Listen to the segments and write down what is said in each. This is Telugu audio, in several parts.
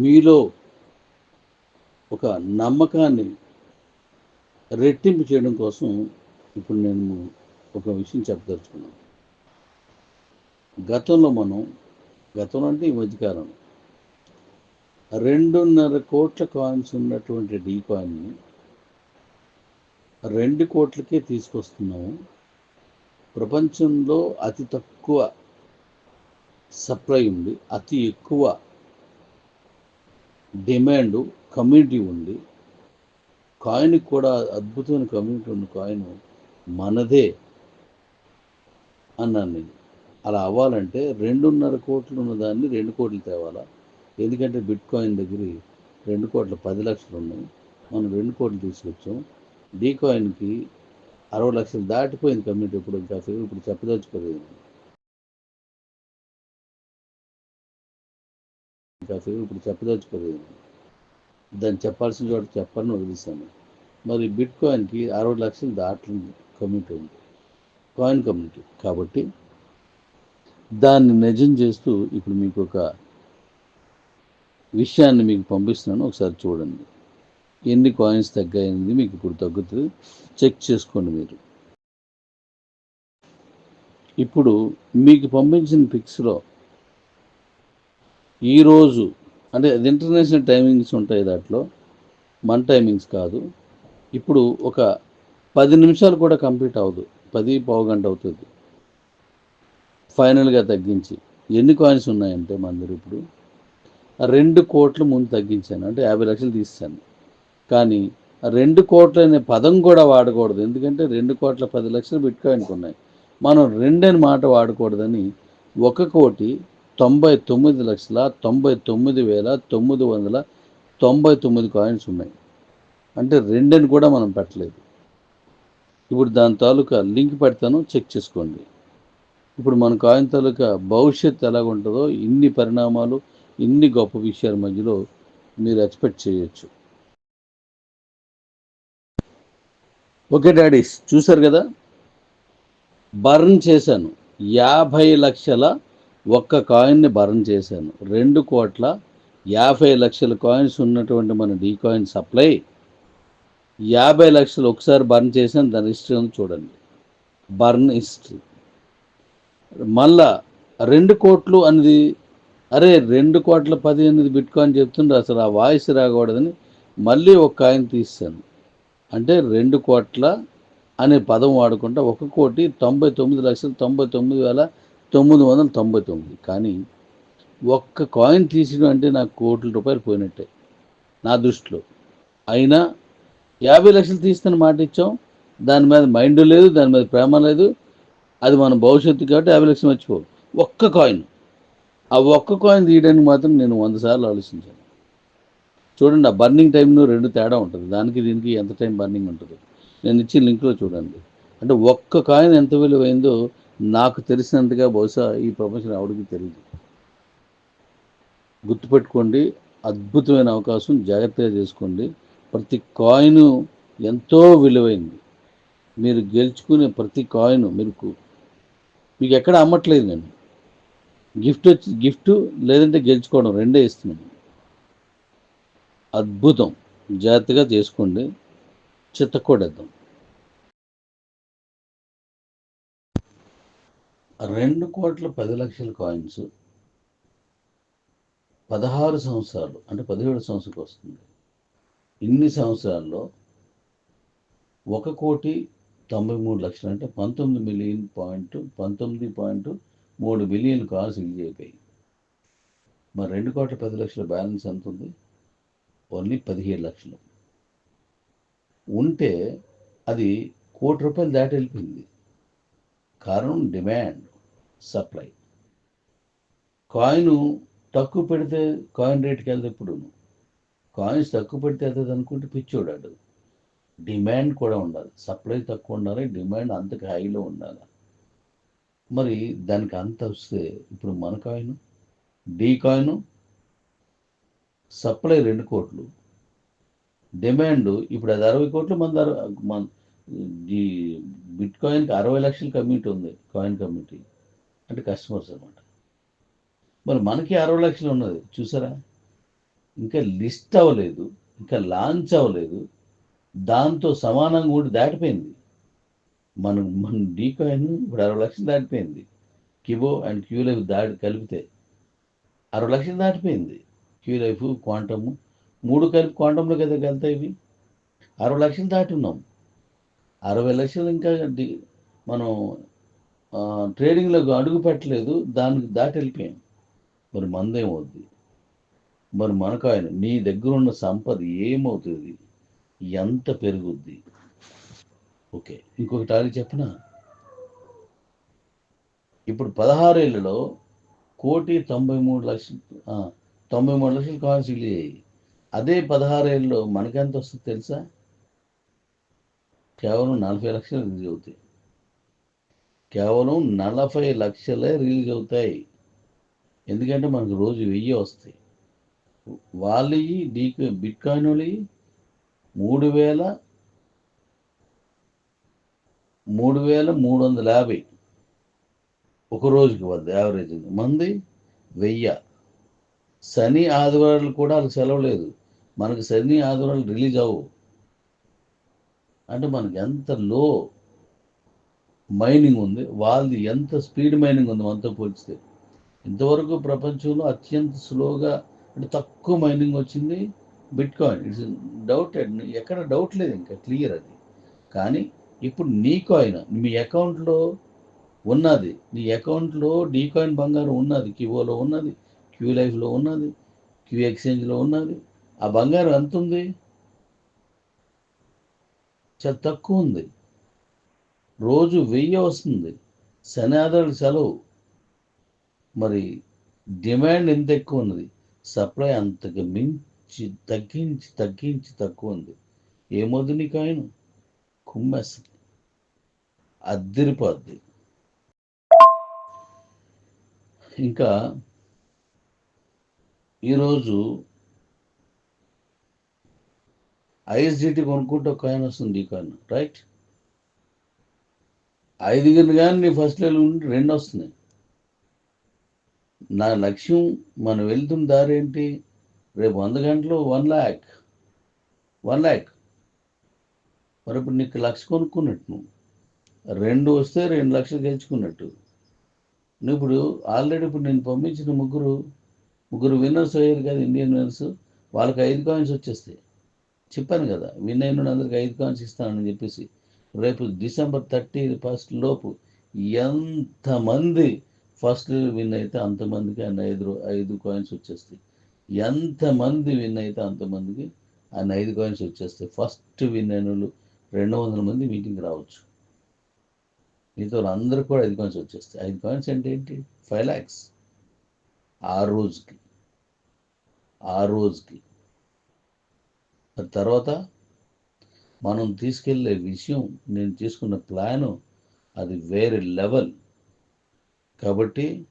మీలో ఒక నమ్మకాన్ని రెట్టింపు చేయడం కోసం ఇప్పుడు నేను ఒక విషయం చెప్పదలుచుకున్నాను. గతంలో మనం గతంలో అంటే ఈ మధ్యకాలం రెండున్నర కోట్ల కాయిన్స్ ఉన్నటువంటి డీ కాయిన్ని రెండు కోట్లకే తీసుకొస్తున్నాము. ప్రపంచంలో అతి తక్కువ సప్లై ఉంది అతి ఎక్కువ డిమాండ్ కమ్యూనిటీ ఉంది. కాయిన్కి కూడా అద్భుతమైన కమ్యూనిటీ ఉన్న కాయిన్ మనదే అన్నాను నేను. అలా అవ్వాలంటే రెండున్నర కోట్లు ఉన్న దాన్ని రెండు కోట్లు తేవాలా? ఎందుకంటే బిట్ కాయిన్ దగ్గర రెండు కోట్ల పది లక్షలు ఉన్నాయి. మనం రెండు కోట్లు తీసుకొచ్చాం. డీ కాయిన్కి అరవై లక్షలు దాటిపోయింది కమ్యూనిటీ ఇప్పుడు ఇంకా ఇప్పుడు చెప్పదలుచుకోలేదు. ఇంకా ఇప్పుడు చెప్పదలుచుకోలేదు. దాన్ని చెప్పాల్సిన చోట చెప్పాలని వదిలేశాను. మరి బిట్ కాయిన్కి అరవై లక్షలు దాటలేదు కమ్యూనిటీ ఉంది. Coin community. కాబట్టి దాన్ని నిజం చేస్తూ ఇప్పుడు మీకు ఒక విషయాన్ని మీకు పంపిస్తున్నాను. ఒకసారి చూడండి. ఎన్ని కాయిన్స్ తగ్గాయనేది మీకు ఇప్పుడు తగ్గుతుంది. చెక్ చేసుకోండి మీరు. ఇప్పుడు మీకు పంపించిన పిక్స్లో ఈరోజు అంటే అది ఇంటర్నేషనల్ టైమింగ్స్ ఉంటాయి దాంట్లో మన టైమింగ్స్ కాదు. ఇప్పుడు ఒక పది నిమిషాలు కూడా కంప్లీట్ అవ్వదు. పది పావు గంట అవుతుంది. ఫైనల్గా తగ్గించి. ఎన్ని కాయిన్స్ ఉన్నాయంటే మన దగ్గర ఇప్పుడు? రెండు కోట్ల ముందు తగ్గించాను. అంటే యాభై లక్షలు తీసాను కానీ ఆ రెండు కోట్ల అనే పదం కూడా వాడకూడదు. ఎందుకంటే రెండు కోట్ల పది లక్షలు బిట్కాయిన్కి ఉన్నాయి. మనం రెండని మాట వాడకూడదని ఒక కోటి తొంభై తొమ్మిది లక్షల తొంభై తొమ్మిది వేల తొమ్మిది వందల తొంభై తొమ్మిది కాయిన్స్ ఉన్నాయి. అంటే రెండని కూడా మనం పెట్టలేదు. ఇప్పుడు దాని తాలూకా లింక్ పెడతాను చెక్ చేసుకోండి. ఇప్పుడు మన కాయిన్ తాలూకా భవిష్యత్తు ఎలాగ ఉంటుందో ఇన్ని పరిణామాలు ఇన్ని గొప్ప విషయాల మధ్యలో మీరు ఎక్స్పెక్ట్ చేయొచ్చు. ఓకే డాడీస్ చూసారు కదా? బర్న్ చేశాను. యాభై లక్షల ఒక్క కాయిన్ని బర్న్ చేశాను. రెండు కోట్ల యాభై లక్షల కాయిన్స్ ఉన్నటువంటి మన డీ కాయిన్ సప్లై యాభై లక్షలు ఒకసారి బర్న్ చేశాను. దాని హిస్టరీ చూడండి. Burn history. మళ్ళా రెండు కోట్లు అనేది అరే రెండు కోట్ల పది అనేది బిట్కాయిన్ చెప్తుండ్రు అసలు ఆ వాయిస్ రాకూడదని మళ్ళీ ఒక కాయిన్ తీస్తాను అంటే రెండు కోట్ల అనే పదం వాడుకుంటా ఒక కోటి తొంభై తొమ్మిది లక్షల తొంభై తొమ్మిది వేల తొమ్మిది వందల తొంభై తొమ్మిది. కానీ ఒక్క కాయిన్ తీసిన అంటే నాకు కోట్ల రూపాయలు పోయినట్టే నా దృష్టిలో. అయినా యాభై లక్షలు తీస్తున్న మాట ఇచ్చాం. దాని మీద మైండ్ లేదు దాని మీద ప్రేమ లేదు. అది మన భవిష్యత్తు కాబట్టి యాభై లక్షలు మర్చిపో ఒక్క కాయిన్ ఆ ఒక్క కాయిన్ తీయడానికి మాత్రం నేను వంద సార్లు ఆలోచించాను. చూడండి ఆ బర్నింగ్ టైంలో రెండు తేడా ఉంటుంది. దానికి దీనికి ఎంత టైం బర్నింగ్ ఉంటుంది? నేను ఇచ్చిన లింక్లో చూడండి. అంటే ఒక్క కాయిన్ ఎంత విలువైందో నాకు తెలిసినంతగా బహుశా ఈ ప్రపంచం ఆవిడకి తెలియదు గుర్తుపెట్టుకోండి అద్భుతమైన అవకాశం జాగ్రత్తగా చేసుకోండి. ప్రతి కాయిన్ ఎంతో విలువైంది. మీరు గెలుచుకునే ప్రతి కాయిన్ మీకు మీకు ఎక్కడ అమ్మట్లేదు నేను. గిఫ్ట్ వచ్చి గిఫ్ట్ లేదంటే గెలుచుకోవడం రెండే ఇస్తున్నాను అద్భుతం. జాగ్రత్తగా చేసుకోండి. చిత్తకొడేద్దాం. రెండు కోట్ల పది లక్షల కాయిన్స్ పదహారు సంవత్సరాలు అంటే పదిహేడు సంవత్సరాలకు వస్తుంది. ఇన్ని సంవత్సరాల్లో ఒక కోటి తొంభై మూడు లక్షలు అంటే పంతొమ్మిది మిలియన్ పాయింట్ పంతొమ్మిది పాయింట్ మూడు మిలియన్ కాల్స్ రిలీజ్ అయిపోయాయి. మరి రెండు కోట్ల పది లక్షల బ్యాలెన్స్ ఎంత ఉంది? ఓన్లీ పదిహేడు లక్షలు. ఉంటే అది కోటి రూపాయలు దాటి వెళ్ళిపోయింది. కారణం డిమాండ్. సప్లై. కాయిన్ తక్కువ పెడితే కాయిన్ రేట్కి వెళ్తే ఇప్పుడు కాయిన్స్ తక్కువ పెడితే వెళ్తుంది అనుకుంటే పిచ్చోడాడు డిమాండ్ కూడా ఉండాలి. సప్లై తక్కువ ఉండాలి డిమాండ్ అంతకు హైలో ఉండాలి. మరి దానికి అంత వస్తే ఇప్పుడు మన కాయిన్ డీ కాయిన్ సప్లై రెండు కోట్లు. డిమాండ్ ఇప్పుడు అది అరవై కోట్లు మన అరవై మన ఈ బిట్ కాయిన్కి అరవై లక్షల కమిటీ ఉంది కాయిన్ కమిటీ. అంటే కస్టమర్స్ అనమాట. మరి మనకి అరవై లక్షలు ఉన్నది చూసారా? ఇంకా లిస్ట్ అవ్వలేదు ఇంకా లాంచ్ అవ్వలేదు దాంతో సమానంగా కూడా దాటిపోయింది. మనం మన డీకాయిన్ ఇప్పుడు అరవై లక్షలు దాటిపోయింది. కిబో అండ్ క్యూ లైఫ్ దాటి కలిపితే అరవై లక్షలు దాటిపోయింది. క్యూ లైఫ్ క్వాంటమ్ మూడు కలిపి క్వాంటంలో కదా వెళ్తాయి ఇవి. అరవై లక్షలు దాటి ఉన్నాం. అరవై లక్షలు ఇంకా డి- మనం ఆ, ట్రేడింగ్లో అడుగు పెట్టలేదు దానికి దాటి వెళ్ళిపోయాం మరి మందేమవుద్ది? మరి మనకు ఆయన నీ దగ్గర ఉన్న సంపద ఏమవుతుంది? ఎంత పెరుగుద్ది? ఓకే ఇంకొక అది చెప్పనా? ఇప్పుడు పదహారేళ్ళలో కోటి తొంభై మూడు లక్షలు తొంభై మూడు లక్షలు కాయిన్స్ అయ్యాయి అదే పదహారేళ్ళలో మనకెంత వస్తుంది తెలుసా? కేవలం నలభై లక్షలు రిలీజ్ అవుతాయి. కేవలం నలభై లక్షలే రిలీజ్ అవుతాయి. ఎందుకంటే మనకు రోజు వెయ్యి వస్తాయి. వాళ్ళవి డీకి బిట్కాయిన్లు వాళ్ళవి మూడు వేల మూడు వేల మూడు వందల యాభై ఒక రోజుకి వద్ద యావరేజ్ మంది వెయ్యి. శని ఆదివారాలు కూడా వాళ్ళకి సెలవు లేదు. మనకి శని ఆదివారాలు రిలీజ్ అవ్వవు. అంటే మనకి ఎంత లో మైనింగ్ ఉంది. వాళ్ళది ఎంత స్పీడ్ మైనింగ్ ఉంది మనతో పోల్చితే. ఇంతవరకు ప్రపంచంలో అత్యంత స్లోగా అంటే తక్కువ మైనింగ్ వచ్చింది బిట్ కాయిన్ ఇట్స్ డౌటెడ్ ఎక్కడ డౌట్ లేదు ఇంకా క్లియర్ అది. కానీ ఇప్పుడు నీ కాయిన్ మీ అకౌంట్లో ఉన్నది. నీ అకౌంట్లో డీ కాయిన్ బంగారం ఉన్నది. క్యూఓలో ఉన్నది క్యూ లైఫ్లో ఉన్నది క్యూ ఎక్స్చేంజ్లో ఉన్నది. ఆ బంగారం ఎంత ఉంది? చాలా తక్కువ ఉంది. రోజు వెయ్యి వస్తుంది. శని ఆధారాలు సెలవు. మరి డిమాండ్ ఎంత ఎక్కువ ఉన్నది? సప్లై అంతకు మించి తగ్గించి తగ్గించి తక్కువ ఉంది. ఏమవుతుంది నీ కాయను కుమ్మేస్తుంది. అద్దరిపోద్ది. ఇంకా ఈరోజు ఐఎస్డిటీ కొనుక్కుంటే ఒక కాయిన్ వస్తుంది ఈ కాయిన్ రైట్? ఐదుగురిని కానీ నీ ఫస్ట్ లెవెల్ ఉండి రెండు వస్తున్నాయి. నా లక్ష్యం మనం వెళ్తున్న దారి ఏంటి? రేపు వంద గంటలు వన్ ల్యాక్ వన్ ల్యాక్ మరి ఇప్పుడు నీకు లక్ష కొనుక్కున్నట్టు. నువ్వు రెండు వస్తే రెండు లక్షలు గెలుచుకున్నట్టు. నువ్వు ఇప్పుడు ఆల్రెడీ ఇప్పుడు నేను పంపించిన ముగ్గురు ముగ్గురు విన్నర్స్ అయ్యారు కదా ఇండియన్ విన్నర్స్ వాళ్ళకి ఐదు కాయిన్స్ వచ్చేస్తాయి. చెప్పాను కదా విన్ అయిన అందరికి ఐదు కాయిన్స్ ఇస్తానని చెప్పేసి. రేపు డిసెంబర్ థర్టీ ఫస్ట్ లోపు ఎంతమంది ఫస్ట్ విన్ అయితే అంతమందికి ఆయన ఐదు ఐదు కాయిన్స్ వచ్చేస్తాయి. ఎంతమంది విన్ అయితే అంతమందికి ఆయన ఐదు కాయిన్స్ వచ్చేస్తాయి. ఫస్ట్ విన్ అయిన వాళ్ళు రెండు వందల మంది మీటింగ్ రావచ్చు. మీతో అందరూ కూడా ఐదు కాయిన్స్ వచ్చేస్తాయి. ఐదు కాయిన్స్ అంటే ఏంటి? ఫైవ్ ల్యాక్స్ ఆ రోజుకి. ఆ రోజుకి. తర్వాత మనం తీసుకెళ్ళే విషయం నేను తీసుకున్న ప్లాను అది వేరే లెవెల్. కాబట్టి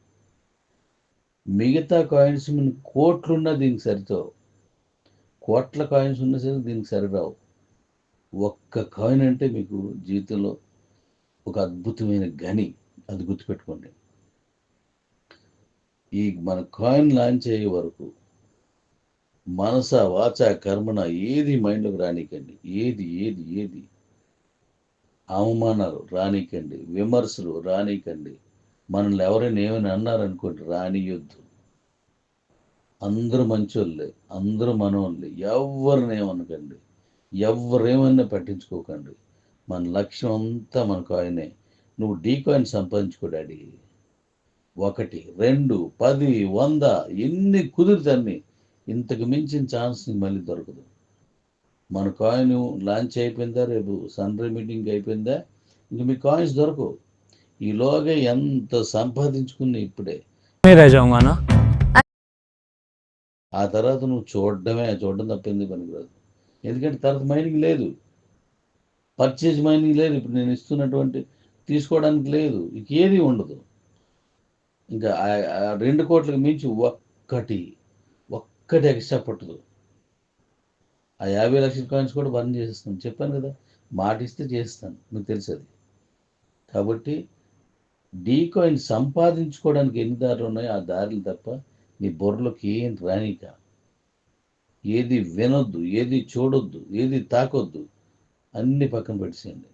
మిగతా కాయిన్స్ మన కోట్లున్నా దీనికి సరితో కోట్ల కాయిన్స్ ఉన్నా సరే దీనికి సరిరావు. ఒక్క కాయిన్ అంటే మీకు జీవితంలో ఒక అద్భుతమైన గని అది గుర్తుపెట్టుకోండి. ఈ మన కాయిన్ లాంచ్ అయ్యే వరకు మనస వాచ కర్మణ ఏది మైండ్లోకి రానికండి. ఏది ఏది ఏది? అవమానాలు రానికండి. విమర్శలు రానికండి. మనల్ని ఎవరైనా ఏమైనా అన్నారనుకోండి రానియొద్దు. అందరూ మంచోళ్ళే అందరూ మనోళ్ళే ఎవరిని ఏమనకండి? ఎవరేమన్నా పట్టించుకోకండి. మన లక్ష్యం అంతా మన ఆయనే. నువ్వు డీ కాయిన్ సంపాదించుకో డాడీ. ఒకటి రెండు పది వంద ఎన్ని కుదురుతన్ని ఇంతకు మించిన ఛాన్స్ మళ్ళీ దొరకదు. మన కాయిన్ లాంచ్ అయిపోయిందా? రేపు సన్ మీటింగ్ అయిపోయిందా? ఇంక మీ కాయిన్స్ దొరకవు. ఈలోగా ఎంత సంపాదించుకుంది ఇప్పుడే. ఆ తర్వాత నువ్వు చూడడమే చూడడం తప్పింది పనికిరాదు? ఎందుకంటే తర్వాత మైనింగ్ లేదు. పర్చేజ్ మైనింగ్ లేదు. ఇప్పుడు నేను ఇస్తున్నటువంటి తీసుకోవడానికి లేదు. ఇంకేది ఉండదు. ఇంకా రెండు కోట్లకు మించి ఒక్కటి ఒక్కటి ఎక్స్ట్రా పట్టదు. ఆ యాభై లక్షల కాయిన్స్ కూడా బంద్ చేసేస్తాను. చెప్పాను కదా మాట ఇస్తే చేస్తాను. మీకు తెలుసు అది కాబట్టి డీ కాయిన్ సంపాదించుకోవడానికి ఎన్ని దారులు ఉన్నాయో ఆ దారులు తప్ప నీ బుర్రలోకి ఏం రానిక. ఏది వినొద్దు ఏది చూడొద్దు ఏది తాకొద్దు అన్ని పక్కన పెట్టేసేయండి.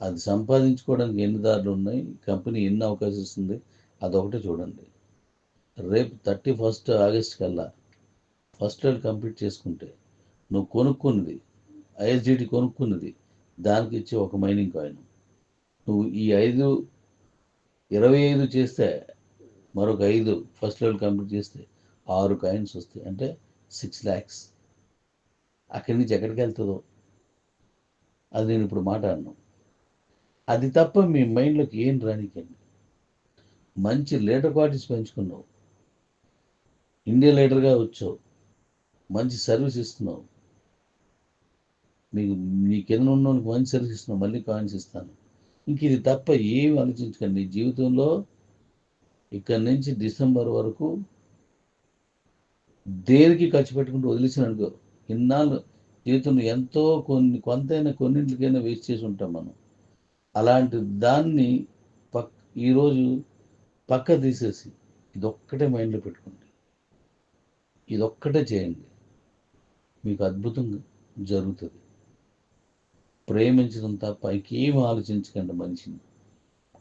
అది సంపాదించుకోవడానికి ఎన్ని దారులు ఉన్నాయి కంపెనీ ఎన్ని అవకాశం ఇస్తుంది అదొకటే చూడండి. రేపు థర్టీ ఫస్ట్ ఆగస్ట్ కల్లా ఫస్ట్ ఇయర్ కంప్లీట్ చేసుకుంటే నువ్వు కొనుక్కున్నది ఐఎస్డిటి కొనుక్కున్నది దానికి ఇచ్చే ఒక మైనింగ్ కాయిన్. నువ్వు ఈ ఐదు ఇరవై ఐదు చేస్తే మరొక ఐదు ఫస్ట్ లెవెల్ కంప్లీట్ చేస్తే ఆరు కాయిన్స్ వస్తాయి. అంటే సిక్స్ ల్యాక్స్ అక్కడి నుంచి ఎక్కడికి వెళ్తుందో? అది నేను ఇప్పుడు మాట్లాడను అది తప్ప మీ మైండ్లోకి ఏం రానికండి. మంచి లీటర్ క్వాలిటీస్ పెంచుకున్నావు. ఇండియా లీడర్గా వచ్చావు. మంచి సర్వీస్ ఇస్తున్నావు. నీకు నీ కింద ఉన్న మంచి సర్వీస్ ఇస్తున్నావు. మళ్ళీ కాయిన్స్ ఇస్తాను. ఇంక ఇది తప్ప ఏమి ఆలోచించకండి. నీ జీవితంలో ఇక్కడి నుంచి డిసెంబర్ వరకు దేనికి ఖర్చు పెట్టుకుంటూ వదిలేసిన అనుకో ఇన్నాళ్ళు జీవితంలో ఎంతో కొన్ని కొంతైనా కొన్నింటికైనా వేస్ట్ చేసి ఉంటాం మనం. అలాంటి దాన్ని పక్ ఈరోజు పక్క తీసేసి ఇదొక్కటే మైండ్లో పెట్టుకున్నాం ఇదొక్కటే చేయండి. మీకు అద్భుతంగా జరుగుతుంది. ప్రేమించడం తప్ప ఇంకేం ఆలోచించకండి మనిషిని.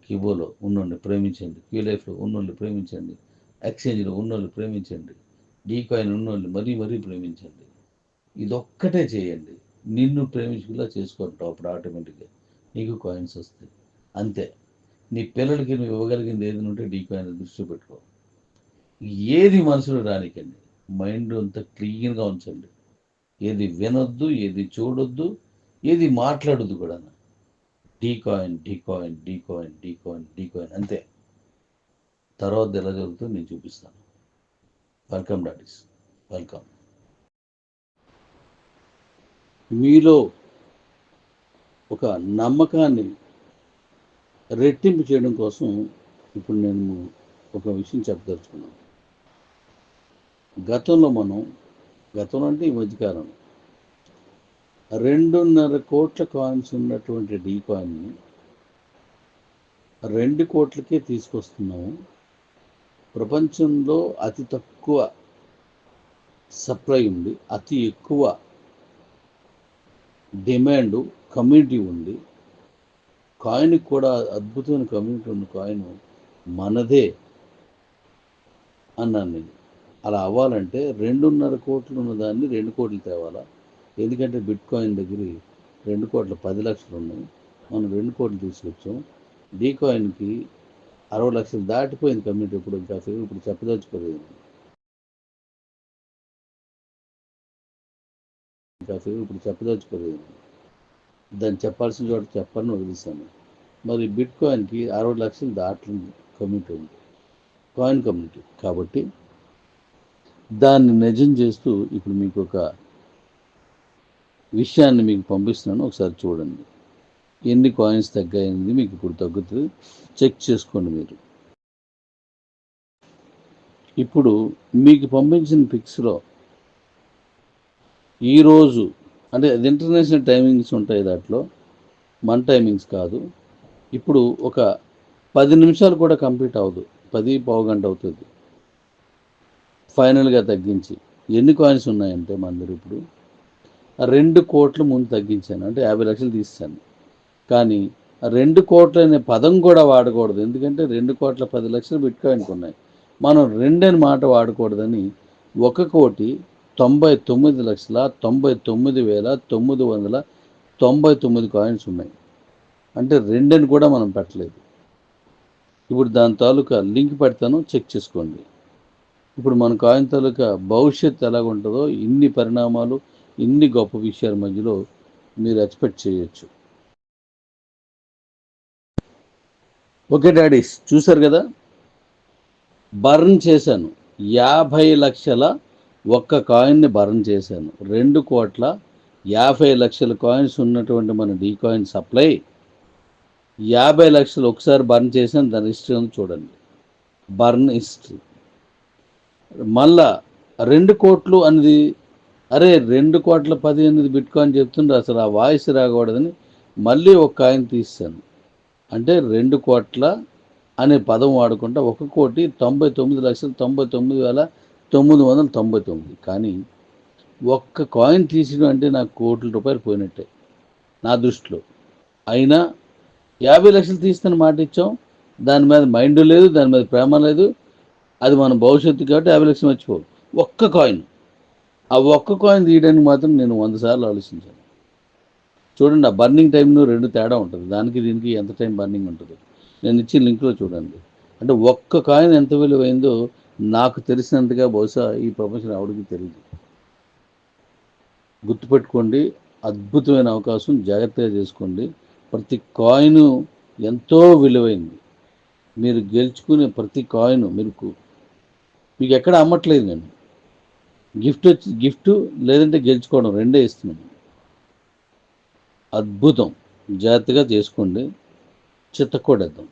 కిబోలో ఉన్నోళ్ళు ప్రేమించండి క్యూ లైఫ్లో ఉన్నోళ్ళు ప్రేమించండి ఎక్స్చేంజ్లో ఉన్నోళ్ళు ప్రేమించండి డీకాయిన్ ఉన్నోళ్ళు మరీ మరీ ప్రేమించండి. ఇదొక్కటే చేయండి. నిన్ను ప్రేమించుకులా చేసుకుంటావు అప్పుడు ఆటోమేటిక్గా. నీకు కాయిన్స్ వస్తాయి. అంతే. నీ పిల్లలకి నువ్వు ఇవ్వగలిగింది ఏది ఉంటే డీకాయిన్ దృష్టి పెట్టుకో. ఏది మనసులో రానికండి. మైండ్ అంతా క్లీన్గా ఉంచండి. ఏది వినొద్దు ఏది చూడొద్దు ఏది మాట్లాడొద్దు కూడా. D coin D coin D coin D coin D coin అంతే. తర్వాత ఎలా జరుగుతుందో నేను చూపిస్తాను. Welcome daddies. వెల్కమ్. మీలో ఒక నమ్మకాన్ని రెట్టింపు చేయడం కోసం ఇప్పుడు నేను ఒక విషయం చెప్పదలుచుకున్నాను. గతంలో మనం గతంలో అంటే ఈ మధ్యకాలం రెండున్నర కోట్ల కాయిన్స్ ఉన్నటువంటి డీ కాయిన్ని రెండు కోట్లకే తీసుకొస్తున్నాము. ప్రపంచంలో అతి తక్కువ సప్లై ఉంది అతి ఎక్కువ డిమాండ్ కమ్యూనిటీ ఉంది. కాయిన్కి కూడా అద్భుతమైన కమ్యూనిటీ ఉన్న కాయిన్ మనదే అన్నాను నేను. అలా అవ్వాలంటే రెండున్నర కోట్లు ఉన్న దాన్ని రెండు కోట్లు తేవాలా? ఎందుకంటే బిట్ కాయిన్ దగ్గర రెండు కోట్ల పది లక్షలు ఉన్నాయి మనం రెండు కోట్లు తీసుకొచ్చాం. డీ కాయిన్కి అరవై లక్షలు దాటిపోయింది కమ్యూనిటీ ఇప్పుడు ఇంకా ఫిగర్ ఇప్పుడు చెప్పదలుచుకోలేదు. ఇంకా ఫిగర్ ఇప్పుడు చెప్పదలుచుకోలేదు. దాన్ని చెప్పాల్సిన చోట చెప్పాలని వదిలిస్తాను మరి బిట్ కాయిన్కి అరవై లక్షలు దాటలేదు కమ్యూనిటీ. ఉంది కాయిన్ కమ్యూనిటీ. కాబట్టి దాన్ని నిజం చేస్తూ ఇప్పుడు మీకు ఒక విషయాన్ని మీకు పంపిస్తున్నాను. ఒకసారి చూడండి. ఎన్ని కాయిన్స్ తగ్గాయనేది మీకు ఇప్పుడు తగ్గుతుంది. చెక్ చేసుకోండి మీరు. ఇప్పుడు మీకు పంపించిన పిక్స్లో ఈరోజు అంటే అది ఇంటర్నేషనల్ టైమింగ్స్ ఉంటాయి దాంట్లో. మన టైమింగ్స్ కాదు. ఇప్పుడు ఒక పది నిమిషాలు కూడా కంప్లీట్ అవ్వదు. పది పావు గంట అవుతుంది. ఫైనల్గా తగ్గించి ఎన్ని కాయిన్స్ ఉన్నాయంటే మన దగ్గర ఇప్పుడు రెండు కోట్ల ముందు తగ్గించాను. అంటే యాభై లక్షలు తీసాను కానీ ఆ రెండు కోట్ల అనే పదం కూడా వాడకూడదు. ఎందుకంటే రెండు కోట్ల పది లక్షలు బిట్కాయిన్కి ఉన్నాయి. మనం రెండని మాట వాడకూడదని ఒక కోటి తొంభై తొమ్మిది లక్షల తొంభై తొమ్మిది వేల తొమ్మిది వందల తొంభై తొమ్మిది కాయిన్స్ ఉన్నాయి. అంటే రెండని కూడా మనం పెట్టలేదు. ఇప్పుడు దాని తాలూకా లింక్ పెడతాను. చెక్ చేసుకోండి. ఇప్పుడు మన కాయిన్ తాలూకా భవిష్యత్ ఎలాగుంటుందో ఇన్ని పరిణామాలు ఇన్ని గొప్ప విషయాల మధ్యలో మీరు ఎక్స్పెక్ట్ చేయొచ్చు. ఓకే డాడీస్ చూసారు కదా? బర్న్ చేశాను. యాభై లక్షల ఒక్క కాయిన్ని బర్న్ చేశాను. రెండు కోట్ల యాభై లక్షల కాయిన్స్ ఉన్నటువంటి మన డీ కాయిన్ సప్లై యాభై లక్షలు ఒకసారి బర్న్ చేశాను. దాని హిస్టరీ చూడండి. Burn history. మళ్ళా రెండు కోట్లు అనేది అరే రెండు కోట్ల పది అనేది బిట్ కాయిన్ చెప్తుండ్రు అసలు ఆ వాయిస్ రాకూడదని మళ్ళీ ఒక కాయిన్ తీస్తాను. అంటే రెండు కోట్ల అనే పదం వాడుకుంటా ఒక కోటి తొంభై తొమ్మిది లక్షల తొంభై తొమ్మిది వేల తొమ్మిది వందల తొంభై తొమ్మిది. కానీ ఒక్క కాయిన్ తీసిన అంటే నాకు కోట్ల రూపాయలు పోయినట్టే నా దృష్టిలో. అయినా యాభై లక్షలు తీస్తాను మాట ఇచ్చాం. దాని మీద మైండ్ లేదు దాని మీద ప్రేమ లేదు. అది మన భవిష్యత్తు కాబట్టి యాభై లక్షలు మర్చిపో ఒక్క కాయిన్ ఆ ఒక్క కాయిన్ తీయడానికి మాత్రం నేను వంద సార్లు ఆలోచించాను. చూడండి ఆ బర్నింగ్ టైంలో రెండు తేడా ఉంటుంది. దానికి దీనికి ఎంత టైం బర్నింగ్ ఉంటుంది? నేను ఇచ్చిన లింక్లో చూడండి. అంటే ఒక్క కాయిన్ ఎంత విలువైందో నాకు తెలిసినంతగా బహుశా ఈ ప్రపంచం ఎవరికి తెలియదు గుర్తుపెట్టుకోండి అద్భుతమైన అవకాశం. జాగ్రత్తగా చేసుకోండి. ప్రతి కాయిన్ ఎంతో విలువైంది. మీరు గెలుచుకునే ప్రతి కాయిన్ మీరు మీకు ఎక్కడ అమ్మట్లేదు నేను. గిఫ్ట్ వచ్చి గిఫ్ట్ లేదంటే గెలుచుకోవడం రెండే ఇస్తున్నాను. అద్భుతం. జాగ్రత్తగా చేసుకోండి. చిత్తకూడేద్దాం.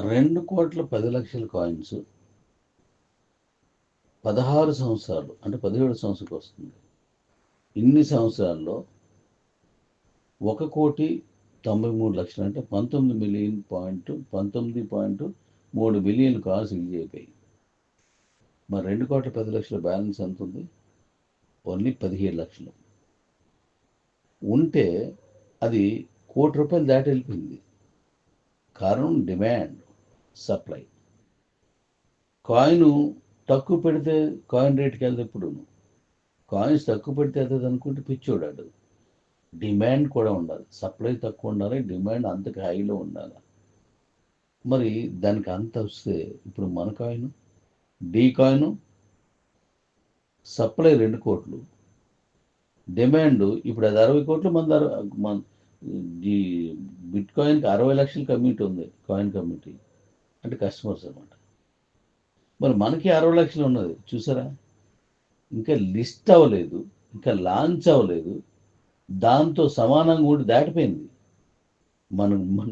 రెండు కోట్ల పది లక్షల కాయిన్స్ పదహారు సంవత్సరాలు అంటే పదిహేడు సంవత్సరాలకు వస్తుంది. ఇన్ని సంవత్సరాల్లో ఒక కోటి తొంభై మూడు లక్షలు అంటే పంతొమ్మిది మిలియన్ పాయింట్ పంతొమ్మిది పాయింట్ మూడు మిలియన్ కార్స్ రిలీజ్ అయిపోయాయి. మరి రెండు కోట్ల పది లక్షల బ్యాలెన్స్ ఎంత ఉంది? ఓన్లీ పదిహేడు లక్షలు. ఉంటే అది కోటి రూపాయలు దాటి వెళ్ళిపోయింది. కారణం డిమాండ్ సప్లై. కాయిన్ తక్కువ పెడితే కాయిన్ రేట్కి వెళ్తే ఇప్పుడు కాయిన్స్ తక్కువ పెడితే అవుతుంది అనుకుంటే పిచ్చోడాడు డిమాండ్ కూడా ఉండాలి. సప్లై తక్కువ ఉండాలి డిమాండ్ అంతకు హైలో ఉండాలి. మరి దానికి అంత వస్తే ఇప్పుడు మన కాయిన్ డీ కాయిన్ సప్లై రెండు కోట్లు. డిమాండ్ ఇప్పుడు అది అరవై కోట్లు మన అరవై మన ఈ బిట్ కాయిన్కి అరవై లక్షల కమ్యూనిటీ ఉంది కాయిన్ కమ్యూనిటీ అంటే కస్టమర్స్ అనమాట మరి మనకి అరవై లక్షలు ఉన్నది చూసారా? ఇంకా లిస్ట్ అవ్వలేదు ఇంకా లాంచ్ అవ్వలేదు. దాంతో సమానంగా ఉండి దాటిపోయింది. మనం మన